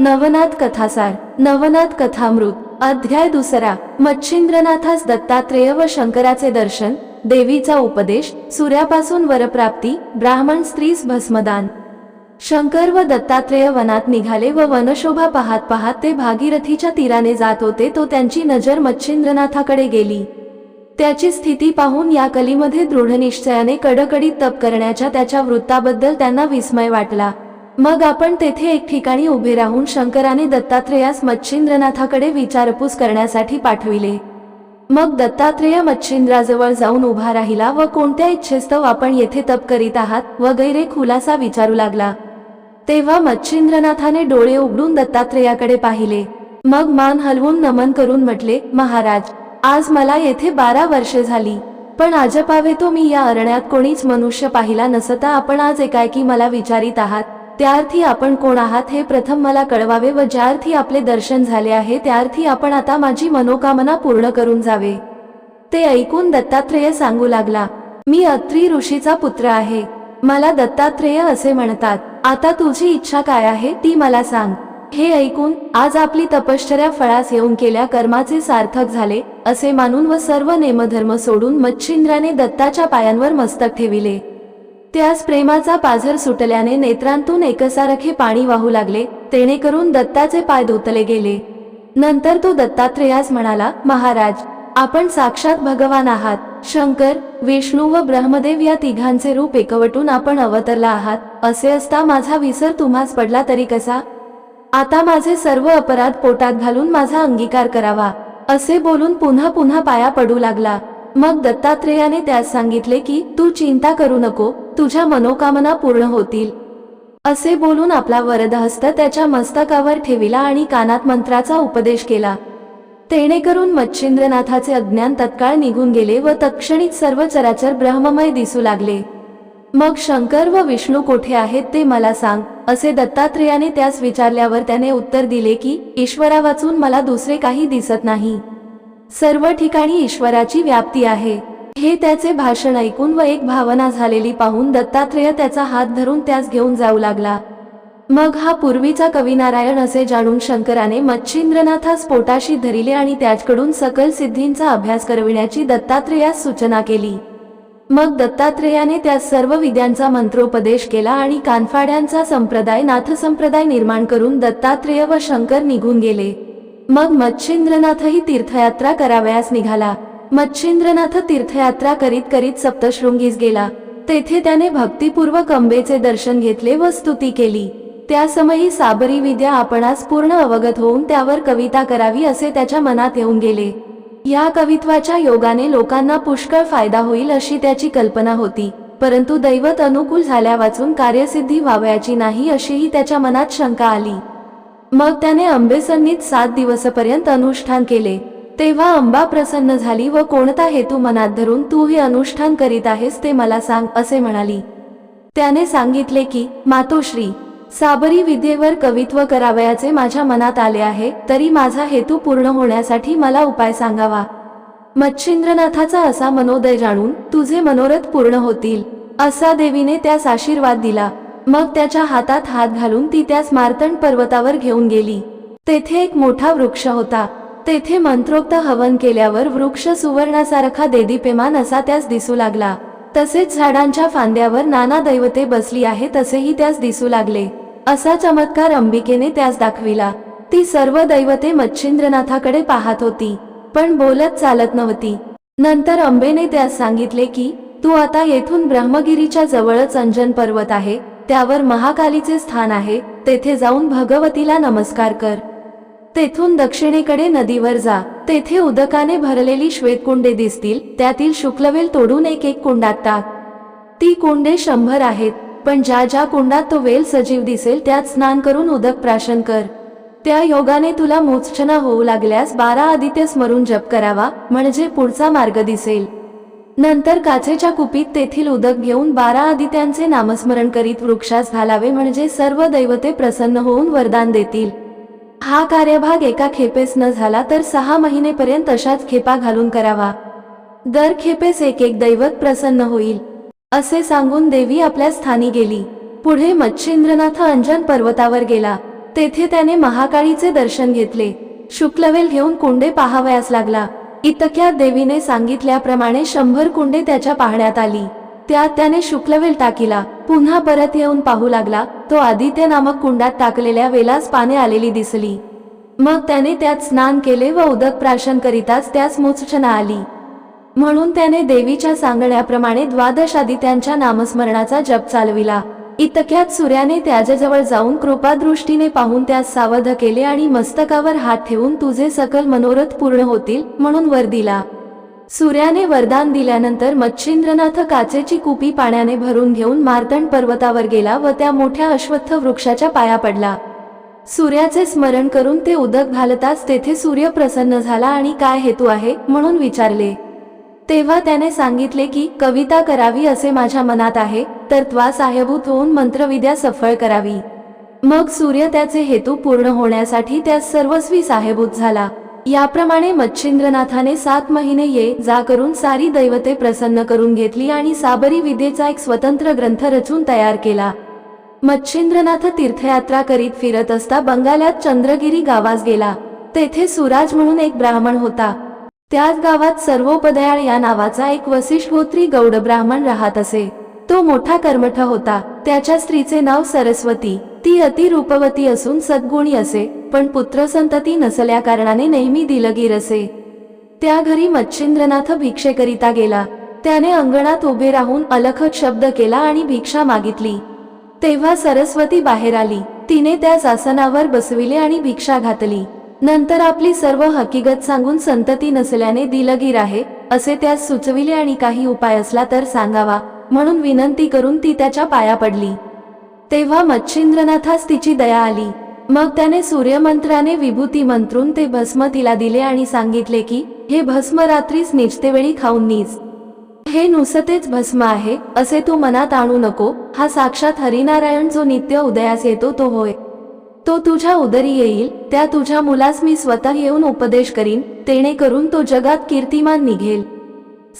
नवनाथ कथासार नवनाथ कथामृत अध्याय दुसरा मच्छिंद्रनाथास दत्तात्रेय व शंकराचे दर्शन देवीचा उपदेश सूर्यापासून वरप्राप्ती ब्राह्मण स्त्रीस भस्मदान. शंकर व दत्तात्रेय वनात निघाले व वनशोभा पाहत पाहत ते भागीरथीच्या तीराने जात होते तो त्यांची नजर मच्छिंद्रनाथाकडे गेली. त्याची स्थिती पाहून या कलीमध्ये दृढनिश्चयाने कडकडीत तप करण्याच्या त्याच्या वृत्ताबद्दल त्यांना विस्मय वाटला. मग आपण तेथे एक ठिकाणी उभे राहून शंकराने दत्तात्रेयास मच्छिंद्रनाथाकडे विचारपूस करण्यासाठी पाठविले. मग दत्तात्रेय मच्छिंद्राजवळ जाऊन उभा राहिला व कोणत्या इच्छेस्तव आपण येथे तप करीत आहात वगैरे खुलासा विचारू लागला. तेव्हा मच्छिंद्रनाथाने डोळे उघडून दत्तात्रेयाकडे पाहिले. मग मान हलवून नमन करून म्हटले महाराज आज मला येथे बारा वर्षे झाली. पण आजपावे तो मी या अरण्यात कोणीच मनुष्य पाहिला नसता. आपण आज एकाएकी मला विचारित आहात. त्याअर्थी आपण कोण आहात हे प्रथम मला कळवावे व ज्याअर्थी आपले दर्शन झाले आहे त्याअर्थी आपण आता माझी मनोकामना पूर्ण करून जावे. ते ऐकून दत्तात्रेय सांगू लागला मी अत्री ऋषीचा पुत्र आहे. मला दत्तात्रेय असे म्हणतात आता तुझी इच्छा काय आहे ती मला सांग. हे ऐकून आज आपली तपश्चर्या फळास येऊन केल्या कर्माचे सार्थक झाले असे मानून व सर्व नेमधर्म सोडून मच्छिंद्राने दत्ताच्या पायांवर मस्तक ठेविले. त्यास प्रेमाचा पाझर सुटल्याने नेत्रांतून एकसारखे पाणी वाहू लागले. तेणेकरून दत्ताचे पाय धुतले गेले. नंतर तो दत्तात्रेयास म्हणाला महाराज आपण साक्षात भगवान आहात. शंकर विष्णू व ब्रह्मदेव या तिघांचे रूप एकवटून आपण अवतरला आहात. असे असता माझा विसर तुम्हास पडला तरी कसा? आता माझे सर्व अपराध पोटात घालून माझा अंगीकार करावा. असे बोलून पुन्हा पुन्हा पाया पडू लागला. मग दत्तात्रेयाने त्यास सांगितले की तू चिंता करू नको. तुझ्या मनोकामना पूर्ण होतील. असे बोलून आपला वरदहस्त त्याच्या मस्तकावर ठेविला आणि कानात मंत्राचा उपदेश केला. तेणेकरून मच्छिंद्रनाथाचे अज्ञान तत्काळ निघून गेले व तत्क्षणीत सर्व चराचर ब्रह्ममय दिसू लागले. मग शंकर व विष्णू कोठे आहेत ते मला सांग असे दत्तात्रेयाने त्यास विचारल्यावर त्याने उत्तर दिले की ईश्वरा वाचून मला दुसरे काही दिसत नाही. सर्व ठिकाणी ईश्वराची व्याप्ती आहे. हे त्याचे भाषण ऐकून व एक भावना झालेली पाहून दत्तात्रेय त्याचा हात धरून त्यास घेऊन जाऊ लागला. मग हा पूर्वीचा कविनारायण असे जाणून शंकराने मच्छिंद्रनाथास पोटाशी धरिले आणि त्याच्याकडून सकल सिद्धींचा अभ्यास करविण्याची दत्तात्रेयास सूचना केली. मग दत्तात्रेयाने त्या सर्व विद्यांचा मंत्रोपदेश केला आणि कानफाड्यांचा संप्रदाय नाथसंप्रदाय निर्माण करून दत्तात्रेय व शंकर निघून गेले. मग मच्छिंद्रनाथही तीर्थयात्रा करावयास निघाला. मच्छिंद्रनाथ तीर्थयात्रा करीत करीत सप्तशृंगीस गेला. तेथे त्याने भक्तिपूर्वक अंबेचे दर्शन घेतले व स्तुती केली. त्या समयी साबरी विद्या आपणास पूर्ण अवगत होऊन त्यावर कविता करावी असे त्याच्या मनात येऊन गेले. या कवित्वाच्या योगाने लोकांना पुष्कळ फायदा होईल अशी त्याची कल्पना होती. परंतु दैवत अनुकूल झाल्या वाचून कार्यसिद्धी व्हावयाची नाही अशीही त्याच्या मनात शंका आली. मग त्याने अंबेसन्नीत सात दिवसपर्यंत अनुष्ठान केले. तेव्हा अंबा प्रसन्न झाली व कोणता हेतू मनात धरून तू हे अनुष्ठान करीत आहेस ते मला सांग असे म्हणाली. त्याने सांगितले की मातोश्री साबरी विद्येवर कवित्व करावयाचे माझ्या मनात आले आहे तरी माझा हेतू पूर्ण होण्यासाठी मला उपाय सांगावा. मच्छिंद्रनाथाचा असा मनोदय जाणून तुझे मनोरथ पूर्ण होतील. असा देवीने त्यास आशीर्वाद दिला. मग त्याच्या हातात हात घालून ती त्यास मार्तंड पर्वतावर घेऊन गेली. तेथे एक मोठा वृक्ष होता. तेथे मंत्रोक्त हवन केल्यावर वृक्ष सुवर्णासारखा देदीपेमान असा त्यास दिसू लागला. तसेच झाडांच्या फांद्यावर नाना दैवते बसली आहेत असेही त्यास दिसू लागले. असा चमत्कार अंबिकेने त्यास दाखविला. ती सर्व दैवते मच्छिंद्रनाथाकडे पाहत होती. पण बोलत चालत नव्हती. नंतर अंबेने त्यास सांगितले की तू आता येथून ब्रह्मगिरीच्या जवळच अंजन पर्वत आहे. त्यावर महाकालीचे स्थान आहे. तेथे जाऊन भगवतीला नमस्कार कर. तेथून दक्षिणेकडे नदीवर जा. तेथे उदकाने भरलेली श्वेतकुंडे दिसतील. त्यातील शुक्लवेल तोडून एक एक कुंडात टाक. ती कुंडे शंभर आहेत पण ज्या ज्या कुंडात तो वेल सजीव दिसेल त्यात स्नान करून उदक प्राशन कर. त्या योगाने तुला मोचना होऊ लागल्यास बारा आदित्य स्मरून जप करावा म्हणजे पुढचा मार्ग दिसेल. नंतर काचेच्या कुपीत तेथील उदक घेऊन बारा आदित्यांचे नामस्मरण करीत वृक्षास घालावे म्हणजे सर्व दैवते प्रसन्न होऊन वरदान देतील. हा कार्यभाग एका खेपेस न झाला तर सहा महिनेपर्यंत अशाच खेपा घालून करावा. दर खेपेस एक एक दैवत प्रसन्न होईल असे सांगून देवी आपल्या स्थानी गेली. पुढे मच्छिंद्रनाथ अंजन पर्वतावर गेला. तेथे त्याने महाकाळीचे दर्शन घेतले. शुक्लवेल घेऊन कुंडे पाहावयास लागला. इतक्यात देवीने सांगितल्याप्रमाणे शंभर कुंडे त्याच्या पाहण्यात आली. त्यात त्याने शुक्लवेल टाकीला. पुन्हा परत येऊन पाहू लागला तो आदित्य नामक कुंडात टाकलेल्या वेलास पाने आलेली दिसली. मग त्याने त्यात स्नान केले व उदक प्राशन करीताच त्यास मोचना आली. म्हणून त्याने देवीच्या सांगण्याप्रमाणे द्वादश आदित्यांच्या नामस्मरणाचा जप चालविला. इतक्यात सूर्याने त्याच्याजवळ जाऊन कृपादृष्टीने पाहून त्यास सावध केले आणि मस्तकावर हात ठेवून तुझे सकल मनोरथ पूर्ण होतील म्हणून वर दिला. सूर्याने वरदान दिल्यानंतर मच्छिंद्रनाथ काचेची कुपी पाण्याने भरून घेऊन मार्तंड पर्वतावर गेला व त्या मोठ्या अश्वत्थ वृक्षाच्या पाया पडला. सूर्याचे स्मरण करून ते उदक घालताच तेथे सूर्य प्रसन्न झाला आणि काय हेतू आहे म्हणून विचारले. तेव्हा त्याने सांगितले की कविता करावी असे माझ्या मनात आहे तर त्वा साह्यभूत होऊन मंत्रविद्या सफळ करावी. मग सूर्य त्याचे हेतू पूर्ण होण्यासाठी त्या सर्वस्वी साहेभूत झाला. याप्रमाणे मच्छिंद्रनाथाने सात महिने ये जा करून सारी दैवते प्रसन्न करून घेतली आणि साबरी विद्येचा एक स्वतंत्र ग्रंथ रचून तयार केला. मच्छिंद्रनाथ तीर्थयात्रा करीत फिरत असता बंगाल्यात चंद्रगिरी गावास गेला. तेथे सुराज म्हणून एक ब्राह्मण होता. त्याच गावात सर्वोपदयाळ या नावाचा एक वसिष्ठोत्री गौड ब्राह्मण राहत असे. तो मोठा कर्मठ होता. त्याच्या स्त्रीचे नाव सरस्वती. ती अति रूपवती असून सद्गुणी असे. पण पुत्रसंतती नसल्या कारणाने नेहमी दिलगीर असे. त्या घरी मच्छिंद्रनाथ भिक्षेकरिता गेला. त्याने अंगणात उभे राहून अलखत शब्द केला आणि भिक्षा मागितली. तेव्हा सरस्वती बाहेर आली. तिने त्या आसनावर बसविले आणि भिक्षा घातली. नंतर आपली सर्व हकीकत सांगून संतती नसल्याने दिलगीर आहे असे त्यास सुचविले आणि काही उपाय असला तर सांगावा म्हणून विनंती करून ती त्याच्या पाया पडली. तेव्हा मच्छिंद्रनाथास तिची दया आली. मग त्याने सूर्यमंत्राने विभूती मंत्रून ते भस्म तिला दिले आणि सांगितले की हे भस्म रात्रीच निजतेवेळी खाऊन नीज. हे नुसतेच भस्म आहे असे तू मनात आणू नको. हा साक्षात हरिनारायण जो नित्य उदयास येतो तो होय. तो तुझ्या उदरी येईल त्या तुझ्या मुलास मी स्वतः येऊन उपदेश करीन तेणे करून तो जगात कीर्तिमान निघेल.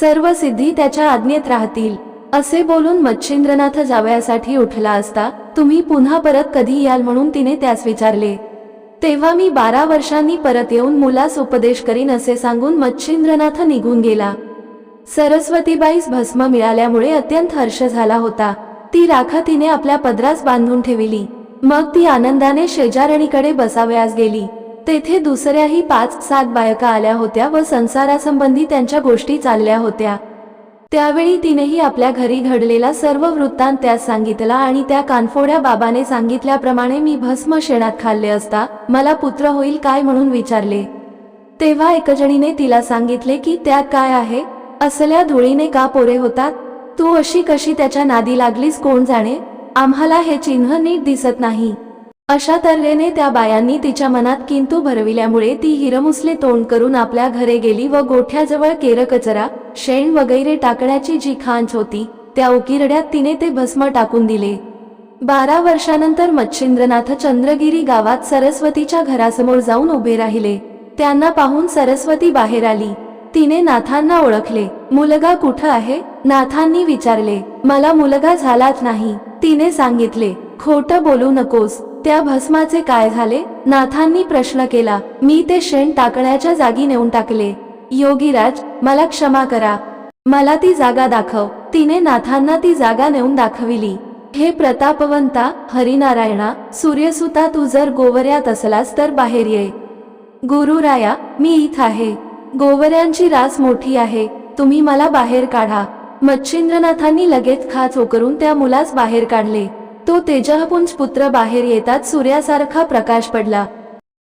सर्व सिद्धी त्याच्या आज्ञेत राहतील. असे बोलून मच्छिंद्रनाथ जावयासाठी उठला असता तुम्ही पुन्हा परत कधी याल म्हणून तिने त्यास विचारले. तेव्हा मी बारा वर्षांनी परत येऊन मुलास उपदेश करीन असे सांगून मच्छिंद्रनाथ निघून गेला. सरस्वतीबाईस भस्म मिळाल्यामुळे अत्यंत हर्ष झाला होता. ती राखा तिने आपल्या पदरास बांधून ठेविली. मग ती आनंदाने शेजारणीकडे बसावयास गेली. तेथे दुसऱ्याही पाच सात बायका आल्या होत्या व संसारासंबंधी त्यांच्या गोष्टी चालल्या होत्या. त्यावेळी तिनेही आपल्या घरी घडलेला सर्व वृत्तांत त्यास सांगितला आणि त्या कानफोड्या बाबाने सांगितल्याप्रमाणे मी भस्म शेणात खाल्ले असता मला पुत्र होईल काय म्हणून विचारले. तेव्हा एकजणीने तिला सांगितले की त्या काय आहे? असल्या धुळीने का पोरे होतात? तू अशी कशी त्याच्या नादी लागलीस कोण जाणे? आम्हाला हे चिन्ह नीट दिसत नाही. अशा तऱ्हेने त्या बायांनी तिच्या मनात किंतू भरविल्यामुळे ती हिरमुसले तोंड करून आपल्या घरे गेली व गोठ्याजवळ केरकचरा शेण वगैरे टाकण्याची जी खांच होती त्या उकिरड्यात तिने ते भस्म टाकून दिले. बारा वर्षानंतर मच्छिंद्रनाथ चंद्रगिरी गावात सरस्वतीच्या घरासमोर जाऊन उभे राहिले. त्यांना पाहून सरस्वती बाहेर आली. तिने नाथांना ओळखले. मुलगा कुठं आहे? नाथांनी विचारले. मला मुलगा झालाच नाही. तिने सांगितले. खोटं बोलू नकोस. त्या भस्माचे काय झाले? नाथांनी प्रश्न केला मी ते शेण टाकण्याच्या जागी नेऊन टाकले. योगीराज मला क्षमा करा. मला ती जागा दाखव. तिने नाथांना ती जागा नेऊन दाखविली. हे प्रतापवंता हरिनारायणा सूर्यसुता तू जर गोवऱ्यात असलास तर बाहेर ये. गुरुराया मी इथं आहे. गोवऱ्यांची रास मोठी आहे. तुम्ही मला बाहेर काढा. मच्छिंद्रनाथांनी लगेच खाच उकरून त्या मुलास बाहेर काढले. तो तेजहपुंज पुत्र बाहेर येतात सूर्यासारखा प्रकाश पडला.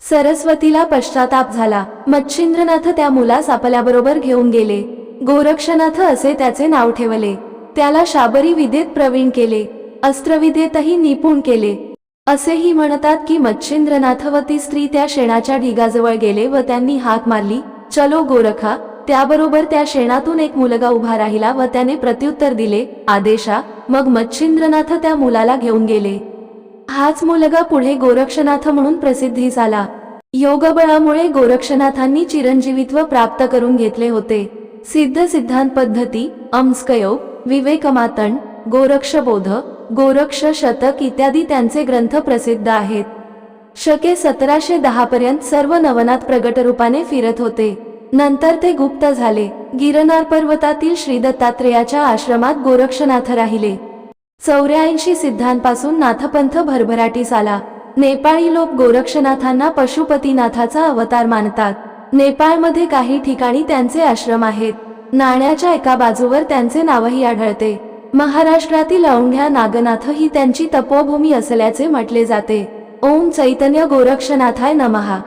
सरस्वतीला पश्चाताप झाला. मच्छिंद्रनाथ त्या मुलास आपल्याबरोबर घेऊन गेले. गोरक्षनाथ असे त्याचे नाव ठेवले. त्याला शाबरी विदेत प्रवीण केले. अस्त्रविदेतही निपुण केले. असेही म्हणतात की मच्छिंद्रनाथ व ती स्त्री त्या शेणाच्या ढिगाजवळ गेले व त्यांनी हाक मारली चलो गोरखा त्याबरोबर त्या शेणातून एक मुलगा उभा राहिला व त्याने प्रत्युत्तर दिले आदेशा मग मच्छिंद्रनाथ त्या मुलाला घेऊन गेले. हाच मुलगा पुढे गोरक्षनाथ म्हणून प्रसिद्धीस आला योगबळामुळे गोरक्षनाथांनी चिरंजीवित्व प्राप्त करून घेतले होते. सिद्ध सिद्धांत पद्धती अंस्कयोग विवेकमातण गोरक्षबोध गोरक्ष शतक इत्यादी त्यांचे ग्रंथ प्रसिद्ध आहेत. शके सतराशे दहा पर्यंत सर्व नवनाथ प्रगटरूपाने फिरत होते. नंतर ते गुप्त झाले. गिरनार पर्वतातील श्री दत्तात्रेयाच्या आश्रमात गोरक्षनाथ राहिले. चौऱ्याऐंशी सिद्धांपासून नाथपंथ भरभराटीस आला. नेपाळी लोक गोरक्षनाथांना पशुपतीनाथाचा अवतार मानतात. नेपाळमध्ये काही ठिकाणी त्यांचे आश्रम आहेत. नाण्याच्या एका बाजूवर त्यांचे नावही आढळते. महाराष्ट्रातील औंढ्या नागनाथ ही त्यांची तपोभूमी असल्याचे म्हटले जाते. ओम चैतन्य गोरक्षनाथाय नमहा.